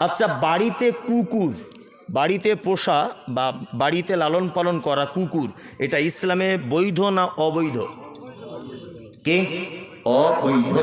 আচ্ছা বাড়িতে কুকুর, বাড়িতে পোষা বা বাড়িতে লালন পালন করা কুকুর, এটা ইসলামে বৈধ না অবৈধ? কে? অবৈধ।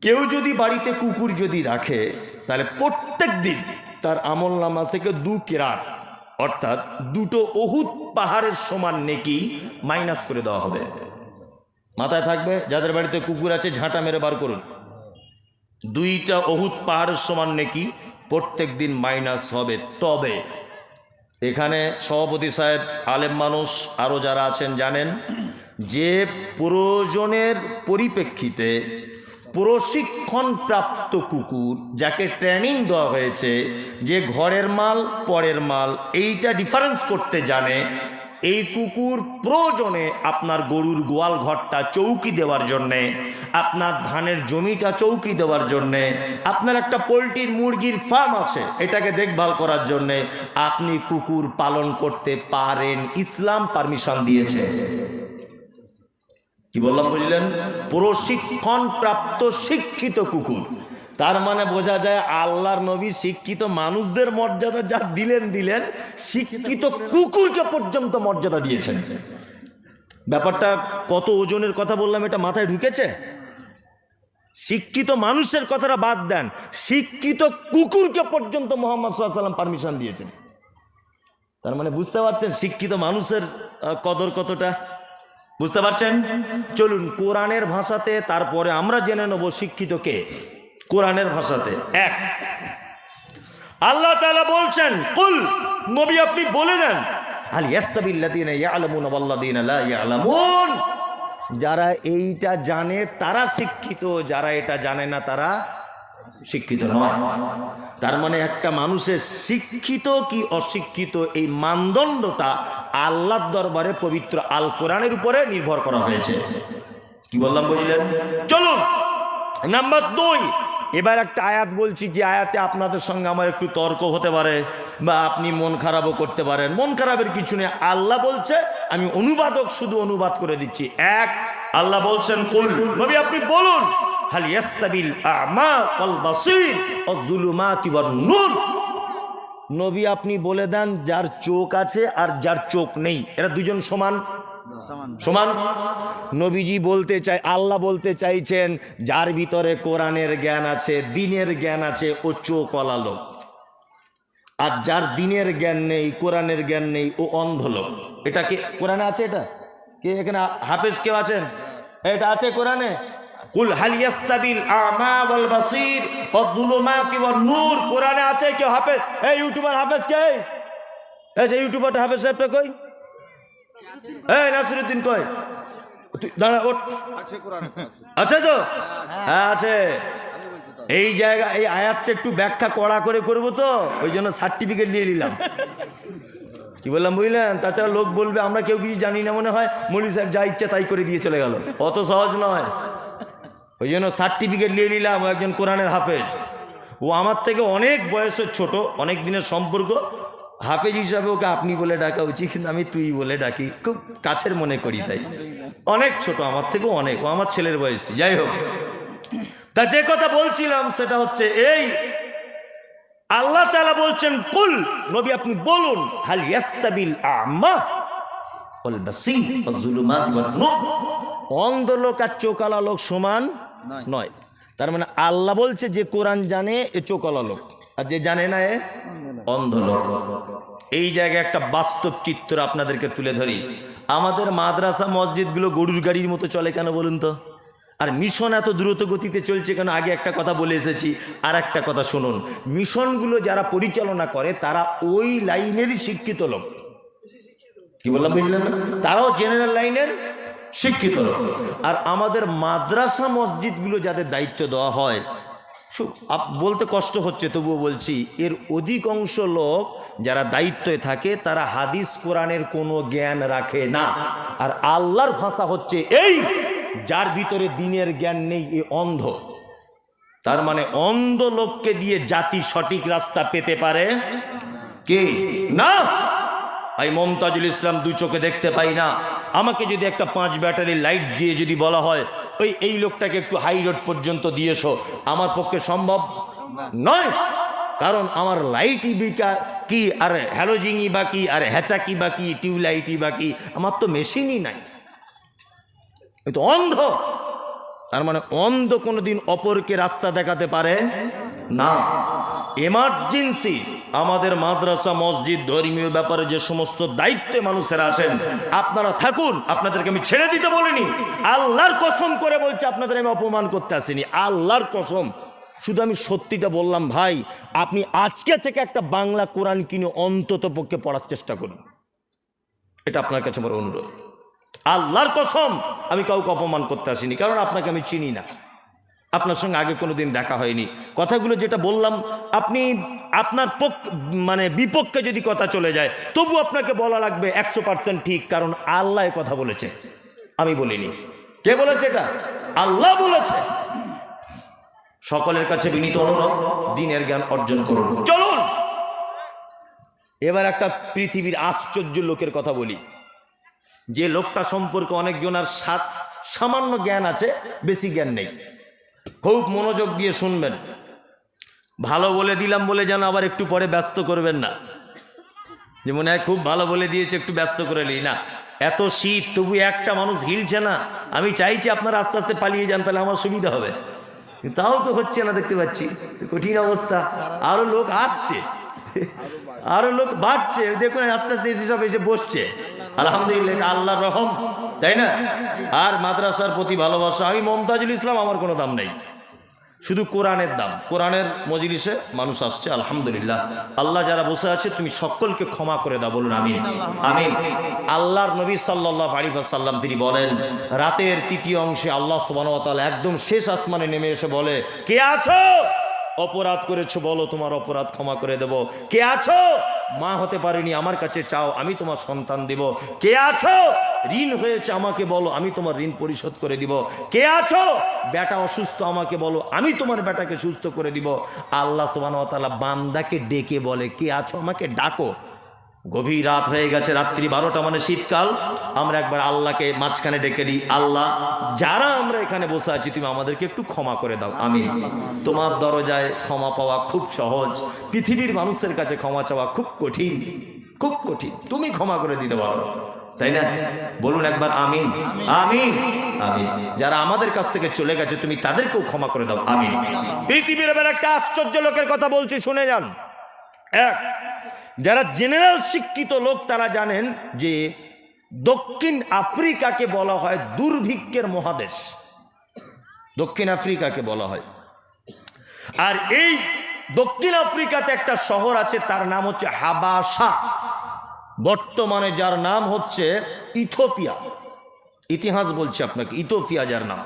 কেউ যদি বাড়িতে কুকুর যদি রাখে, তাহলে প্রত্যেক দিন তার আমল নামা থেকে দু কেরাত, অর্থাৎ দুটো অহুত পাহাড়ের সমান নেকি মাইনাস করে দেওয়া হবে। মাথায় থাকবে, যাদের বাড়িতে কুকুর আছে, ঝাঁটা মেরে বার করুন। দুইটা অহুত পাহাড়ের সমান নেকি? প্রত্যেক দিন মাইনাস হবে। তবে এখানে সভাপতি সাহেব আলেম মানুষ আরও যারা আছেন জানেন যে প্রয়োজনের পরিপ্রেক্ষিতে প্রশিক্ষণপ্রাপ্ত কুকুর যাকে ট্রেনিং দেওয়া হয়েছে, যে ঘরের মাল, পরের মাল, এইটা ডিফারেন্স করতে জানে এই কুকুর প্রয়োজনে আপনার গরুর গোয়াল ঘরটা চৌকি দেওয়ার জন্যে, আপনার ধানের জমিটা চৌকি দেওয়ার জন্যে, আপনার একটা পোলট্রির মুরগির ফার্ম আছে, এটাকে দেখভাল করার জন্যে আপনি কুকুর পালন করতে পারেন, ইসলাম পারমিশন দিয়েছে। কি বললাম বুঝলেন? প্রশিক্ষণ প্রাপ্ত শিক্ষিত কুকুর। তার মানে বোঝা যায় আল্লাহর নবী শিক্ষিত মানুষদের মর্যাদা যা দিলেন দিলেন, শিক্ষিত কুকুরকে পর্যন্ত মর্যাদা দিয়েছেন। ব্যাপারটা কত ওজনের কথা বললাম, এটা মাথায় ঢুকেছে? শিক্ষিত মানুষের কথাটা বাদ দেন, শিক্ষিত কুকুরকে পর্যন্ত মোহাম্মদ সাল্লাম পারমিশন দিয়েছেন। তার মানে বুঝতে পারছেন শিক্ষিত মানুষের কদর কতটা? বুঝতে পারছেন? চলুন, কোরআনের ভাষাতে তারপরে আমরা জেনে নেব শিক্ষিত কে। কোরআনের ভাষাতে, এক। আল্লাহ তাআলা বলছেন, কুল, নবী আপনি বলে দেন যারা এইটা জানে, তারা শিক্ষিত। যারা এটা জানে না, তারা শিক্ষিত নয়। তার মানে একটা মানুষের শিক্ষিত কি অশিক্ষিত, এই মানদণ্ডটা আল্লাহর দরবারে পবিত্র আল কোরআনের উপরে নির্ভর করা হয়েছে। কি বললাম, বুঝলেন? চলুন, নাম্বার দুই। এবার একটা আয়াত বলছি, যে আয়াতে আপনাদের সঙ্গে আমার একটু তর্ক হতে পারে বা আপনি মন খারাপও করতে পারেন। মন খারাপের কিছু নেই। আল্লাহ বলছে, আমি অনুবাদক শুধু অনুবাদ করে দিচ্ছি। এক, আল্লাহ বলছেন, কুল, নবী আপনি বলুন নবী আপনি বলে দেন, যার চোখ আছে আর যার চোখ নেই। এরা দুজন সমান। সমান। নবীজি বলতে চাই, আল্লাহ বলতে চাইছেন, যার ভিতরে কোরআনের জ্ঞান আছে, দিনের জ্ঞান আছে, ও চোখ লোক। আর যার দিনের জ্ঞান নেই, কোরআনের জ্ঞান নেই, ও অন্ধ লোক। এটা কে, কোরআনে আছে এটা? কে এখানে হাফেজ কেউ আছেন? এটা আছে কোরআনে? কুল হালিয়াস্তাবিল আমা ওয়াল বাসির, ওয়াজ জুলুমাতি ওয়ান নূর। কোরআনে আছে কেউ হাফেজ? এই ইউটিউবার হাফেজ কে এই? ইউটিউবারটা হাফেজ সাহেবটা কই? এই নাসিরুদ্দিন তুই দাঁড়া ওঠ। আছে তো? হ্যাঁ আছে। এই জায়গা এই আয়াতটা একটু ব্যাখ্যা কড়া করে করব তো ওই জন্য সার্টিফিকেট নিয়ে নিলাম। কি বললাম বুঝলেন? তাছাড়া লোক বলবে আমরা কেউ কিছু জানি না মনে হয় মলি সাহেব যা ইচ্ছা তাই করে দিয়ে চলে গেল। অত সহজ নয়। ওই জন্য সার্টিফিকেট নিয়ে নিলাম একজন কোরআনের হাফেজ। ও আমার থেকে অনেক বয়সের ছোট অনেক দিনের সম্পর্ক হাফেজ হিসাবে ওকে আপনি বলে ডাকা উচিত কিন্তু আমি তুই বলে ডাকি। খুব কাছের মনে করি তাই। অনেক ছোট আমার থেকেও অনেক ও আমার ছেলের বয়সী যাই হোক। তা যে কথা বলছিলাম সেটা হচ্ছে এই আল্লাহ তালা বলছেন কুল নবী আপনি বলুন হাল ইয়াস্তাবিল আমা অন্ধ লোক আর চোকালা লোক সমান নয়। তার মানে আল্লাহ বলছে যে কোরআন জানে এ চোকালা লোক আর যে জানে না এ অন্ধ লোক এই জায়গায় একটা বাস্তব চিত্র আপনাদেরকে তুলে ধরি। আমাদের মাদ্রাসা মসজিদগুলো গরুর গাড়ির মতো চলে কেন বলুন তো? আর মিশন এত দ্রুত গতিতে চলছে কেন? আগে একটা কথা বলে এসেছি আর একটা কথা শুনুন। মিশনগুলো যারা পরিচালনা করে, তারা ওই লাইনেরই শিক্ষিত লোক। কি বললাম, বুঝলেন না? তারাও জেনারেল লাইনের শিক্ষিত লোক। আর আমাদের মাদ্রাসা মসজিদগুলো যাদের দায়িত্ব দেওয়া হয় বলতে কষ্ট হচ্ছে, তবুও বলছি, এর অধিকাংশ লোক যারা দায়িত্বে থাকে, তারা হাদিস কোরআনের কোনো জ্ঞান রাখে না। আর আল্লাহর ভাষা হচ্ছে এই, যার ভিতরে দিনের জ্ঞান নেই, এ অন্ধ। তার মানে অন্ধ লোককে দিয়ে জাতি সঠিক রাস্তা পেতে পারে কে? না। আমি মমতাজুল ইসলাম দু চোখে দেখতে পাই না। আমাকে যদি একটা পাঁচ ব্যাটারি লাইট দিয়ে যদি বলা হয় ওই এই লোকটাকে একটু হাই রোড পর্যন্ত দিয়েছ, আমার পক্ষে সম্ভব নয়। কারণ আমার লাইটই বিকা কি আর হ্যালোজিংই বা কি, আর হ্যাচাকি বা কি টিউবলাইটই বা কি, আমার তো মেশিনই নাই। তো অন্ধ। তার মানে অন্ধ কোনোদিন অপরকে রাস্তা দেখাতে পারে না। এমার্জেন্সি আমাদের মাদ্রাসা, মসজিদ, ধর্মীয় ব্যাপারে যে সমস্ত দায়িত্বে মানুষেরা আছেন, আপনারা থাকুন, আপনাদেরকে আমি ছেড়ে দিতে বলিনি। আল্লাহর কসম করে বলছি, আপনাদের আমি অপমান করতে আসিনি। আল্লাহর কসম। শুধু আমি সত্যিটা বললাম, ভাই, আপনি আজকে থেকে একটা বাংলা কোরআন কিনে অন্তত পক্ষে পড়ার চেষ্টা করুন। এটা আপনার কাছে আমার অনুরোধ। আল্লাহর কসম, আমি কাউকে অপমান করতে আসিনি, কারণ আপনাকে আমি চিনি না। আপনার সঙ্গে আগে কোনো দিন দেখা হয়নি। কথাগুলো যেটা বললাম, আপনি আপনার পক্ষ মানে বিপক্ষে যদি কথা চলে যায়, তবু আপনাকে বলা লাগবে একশো পার্সেন্ট ঠিক, কারণ আল্লাহ কথা বলেছে। আমি বলিনি। কে বলেছে এটা? আল্লাহ বলেছে। সকলের কাছে বিনীত অনুরোধ, দিনের জ্ঞান অর্জন করুন। চলুন! এবার একটা পৃথিবীর আশ্চর্য লোকের কথা বলি। যে লোকটা সম্পর্কে অনেকজনের সাত, সামান্য জ্ঞান আছে, বেশি জ্ঞান নেই। খুব মনোযোগ দিয়ে শুনবেন। ভালো বলে দিলাম বলে যেন আবার একটু পরে ব্যস্ত করবেন না। যে মনে হয় খুব ভালো বলে দিয়েছে, একটু ব্যস্ত করে নিই না। এত শীত, তবু একটা মানুষ হিলছে না। আমি চাইছি আপনারা আস্তে আস্তে পালিয়ে যান, তাহলে আমার সুবিধা হবে। তাও তো হচ্ছে না দেখতে পাচ্ছি। কঠিন অবস্থা। আরও লোক আসছে। আরও লোক বাড়ছে। দেখুন, আস্তে আস্তে এসে সব এসে বসছে। আলহামদুলিল্লাহ আল্লাহর রহম, তাই না? আর মাদ্রাসার প্রতি ভালোবাসা, আমি মমতাজুল ইসলাম, আমার কোনো দাম নেই। শুধু কোরআনের দাম, কোরআনের মজলিসে মানুষ আসছে, আলহামদুলিল্লাহ। আল্লাহ যারা বসে আছে, তুমি সকলকে ক্ষমা করে দাও, বলুন আমিন। আমিন। আল্লাহর নবী সাল্লাহ আলী সাল্লাম তিনি বলেন, রাতের তৃতীয় অংশে আল্লাহ সুবান একদম শেষ আসমানে নেমে এসে বলে, কে আছো? অপরাধ করেছ, বলো তোমার অপরাধ ক্ষমা করে দেব। কে আছো? মা হতে পারিনি, আমার কাছে চাও, আমি তোমার সন্তান দিব। কে আছো? ঋণ হয়েছে আমাকে বলো, আমি তোমার ঋণ পরিশোধ করে দিব। কে আছো? বেটা অসুস্থ, আমাকে বলো, আমি তোমার বেটাকে সুস্থ করে দিব। আল্লাহ সুবাহতালা বান্দাকে ডেকে বলে, কে আছো? আমাকে ডাকো। গভীর রাত হয়ে গেছে, রাত্রি বারোটা মানে শীতকাল। আমরা একবার আল্লাহকে মাঝখানে ডেকে দিই আল্লাহ, যারা আমরা এখানে বসে আছি, তুমি আমাদেরকে একটু ক্ষমা করে দাও আমি তোমার দরজায় ক্ষমা পাওয়া খুব সহজ, পৃথিবীর মানুষের কাছে ক্ষমা চাওয়া খুব কঠিন খুব কঠিন। তুমি ক্ষমা করে দিতে পারো, তাই না? বলুন একবার, আমিন। আমিন। আমিন। যারা আমাদের কাছ থেকে চলে গেছে, তুমি তাদেরকেও ক্ষমা করে দাও, আমিন। পৃথিবীর একটা আশ্চর্য লোকের কথা বলছি, শুনে যান। এক যারা জেনারেল শিক্ষিত লোক, তারা জানেন যে দক্ষিণ আফ্রিকাকে বলা হয় দুর্ভিক্ষের মহাদেশ। দক্ষিণ আফ্রিকাকে বলা হয়। আর এই দক্ষিণ আফ্রিকাতে একটা শহর আছে, তার নাম হচ্ছে হাবাসা। বর্তমানে যার নাম হচ্ছে ইথোপিয়া। ইতিহাস বলছে আপনাকে, ইথোপিয়া যার নাম।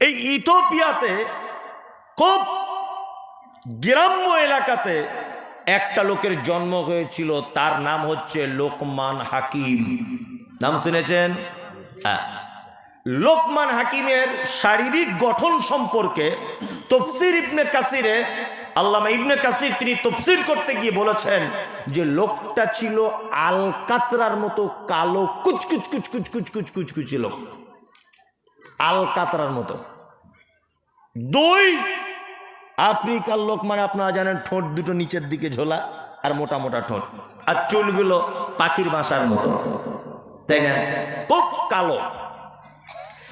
এই ইথোপিয়াতে খুব গ্রাম্য এলাকাতে একটা লোকের জন্ম হয়েছিল, তার নাম হচ্ছে লোকমান হাকিম। নাম শুনেছেন? হ্যাঁ। লোকমান হাকিমের শারীরিক গঠন সম্পর্কে তফসির ইবনে কাসিরে, আল্লামা ইবনে কাসির তিনি তফসির করতে গিয়ে বলেছেন যে লোকটা ছিল আলকাতরার মতো কালো কুচকুচ কুচকুচ কুচকুচ, কুচকুচি লোক। আলকাতরার মতো। দুই আফ্রিকার লোক মানে আপনারা জানেন ঠোঁট দুটো নিচের দিকে ঝোলা আর মোটা মোটা ঠোঁট। আর চুলগুলো পাখির বাসার মতো। তাই না? খুব কালো।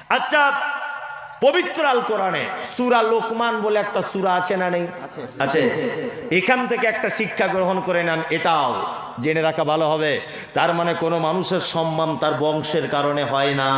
আচ্ছা পবিত্র আল কোরআনে সুরা লোকমান বলে একটা সুরা আছে না নেই? আছে। এখান থেকে একটা শিক্ষা গ্রহণ করে নেন এটাও। জেনে রাখা ভালো হবে। তার মানে কোনো মানুষের সম্মান তার বংশের কারণে হয় না।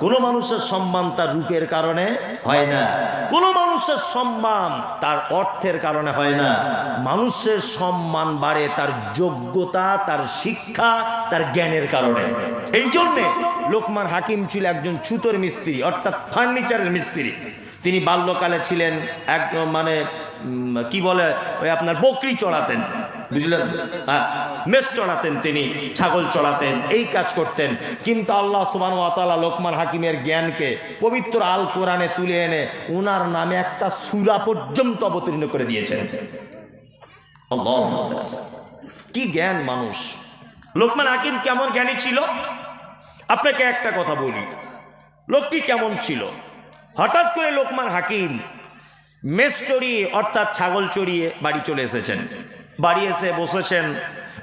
কোনো মানুষের সম্মান তার রূপের কারণে হয় না। কোনো মানুষের সম্মান তার অর্থের কারণে হয় না। মানুষের সম্মান বাড়ে তার যোগ্যতা, তার শিক্ষা, তার জ্ঞানের কারণে। এই জন্যে লোকমান হাকিম ছিল একজন ছুতোর মিস্ত্রি, অর্থাৎ ফার্নিচারের মিস্ত্রি। তিনি বাল্যকালে ছিলেন এক মানে কি বলে, ওই আপনার বকরি চড়াতেন। বুঝলেন? হ্যাঁ। মেষ চড়াতেন তিনি, ছাগল চড়াতেন, এই কাজ করতেন। কিন্তু আল্লাহ সুবান ওয়াতালা লোকমান হাকিমের জ্ঞানকে পবিত্র আল কোরআনে তুলে এনে ওনার নামে একটা সুরা পর্যন্ত অবতীর্ণ করে দিয়েছেন। কি জ্ঞান মানুষ। লোকমান হাকিম কেমন জ্ঞানী ছিল? আপনাকে একটা কথা বলি। লোকটি কেমন ছিল? হঠাৎ করে লোকমান হাকিম মেষ চড়িয়ে, অর্থাৎ ছাগল চড়িয়ে বাড়ি চলে এসেছেন। বাড়ি এসে বসেছেন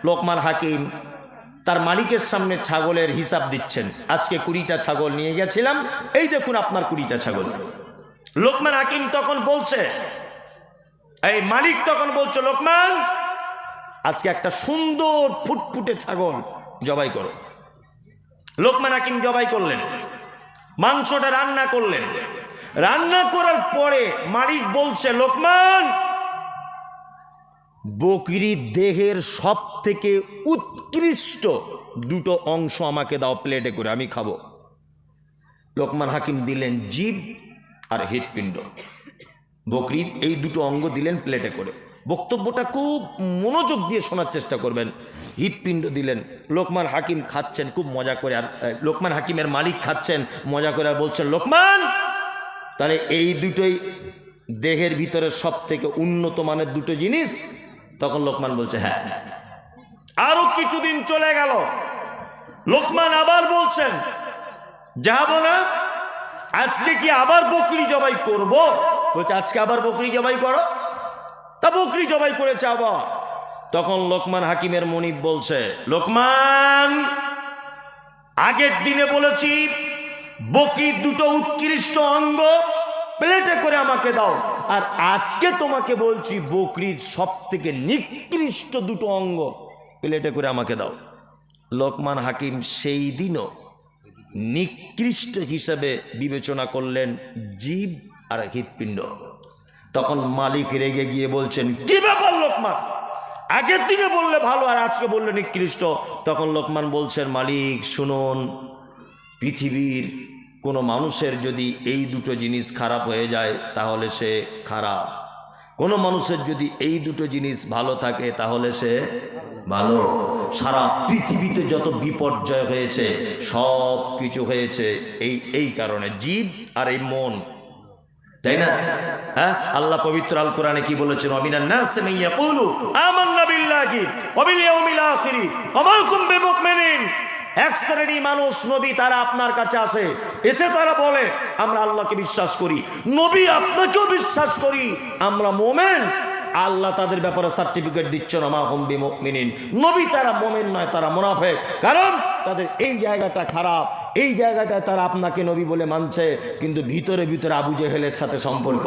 লোকমান হাকিম। তার মালিকের সামনে ছাগলের হিসাব দিচ্ছেন। আজকে কুড়িটা ছাগল নিয়ে গেছিলাম। এই দেখুন আপনার কুড়িটা ছাগল। লোকমান হাকিম তখন বলছে, এই মালিক তখন বলছে লোকমান আজকে একটা সুন্দর ফুটফুটে ছাগল জবাই করো। লোকমান হাকিম জবাই করলেন, মাংসটা রান্না করলেন। রান্না করার পরে মালিক বলছে লোকমান বকরির দেহের সব থেকে উৎকৃষ্ট দুটো অংশ আমাকে দাও প্লেটে করে, আমি খাব। লোকমান হাকিম দিলেন জীব আর হৃৎপিণ্ড। বকরির এই দুটো অঙ্গ দিলেন প্লেটে করে। বক্তব্যটা খুব মনোযোগ দিয়ে শোনার চেষ্টা করবেন। হৃৎপিণ্ড দিলেন। লোকমান হাকিম খাচ্ছেন, খুব মজা করে আর লোকমান হাকিমের মালিক খাচ্ছেন, মজা করে আর বলছেন, লোকমান, তাহলে এই দুটোই দেহের ভিতরে সব থেকে উন্নত মানের দুটো জিনিস তখন লোকমান বলছে হ্যাঁ। আরও কিছুদিন চলে গেল। লোকমান আবার বলছেন যাব না আজকে কি আবার বকরি জবাই করব? বলছে, আজকে আবার বকরি জবাই করো। তা বকরি জবাই করেছে আবার? তখন লোকমান হাকিমের মনিব বলছে, লোকমান, আগের দিনে বলেছি, বকরির দুটো উৎকৃষ্ট অঙ্গ প্লেটে করে আমাকে দাও। আর আজকে তোমাকে বলছি, বকরির সব থেকে নিকৃষ্ট দুটো অঙ্গ প্লেটে করে আমাকে দাও। লোকমান হাকিম সেই দিনও নিকৃষ্ট হিসাবে বিবেচনা করলেন জীব আর হৃৎপিণ্ড। তখন মালিক রেগে গিয়ে বলছেন, কি ব্যাপার লোকমান? আগের দিনে বললে ভালো আর আজকে বললে নিকৃষ্ট। তখন লোকমান বলছেন, মালিক, শুনুন, পৃথিবীর কোনো মানুষের যদি এই দুটো জিনিস খারাপ হয়ে যায়, তাহলে সে খারাপ। কোনো মানুষের যদি এই দুটো জিনিস ভালো থাকে, তাহলে সে ভালো। সারা পৃথিবীতে যত বিপর্যয় হয়েছে, সব কিছু হয়েছে এই এই কারণে। জীব আর এই মন। তাই না? হ্যাঁ? আল্লাহ পবিত্র আল কোরআনে কি বলেছেন? অমিনান নাস মান ইয়াকুলু, আমান্না বিল্লাহি ওয়া বিল ইয়াউমিল আখির ওয়া মা এক শ্রেণি মানুষ, নবী তারা আপনার কাছে আসে, এসে তারা বলে, আমরা আল্লাহকে বিশ্বাস করি। নবী আপনাকেও বিশ্বাস করি। আমরা মোমেন। আল্লাহ তাদের ব্যাপারে সার্টিফিকেট দিচ্ছেন, আমা হম্বি মিনিন নবী তারা মোমেন নয়, তারা মোনাফে কারণ তাদের এই জায়গাটা খারাপ, এই জায়গাটায় তারা আপনাকে নবী বলে মানছে, কিন্তু ভিতরে ভিতরে আবু জেহেলের সাথে সম্পর্ক।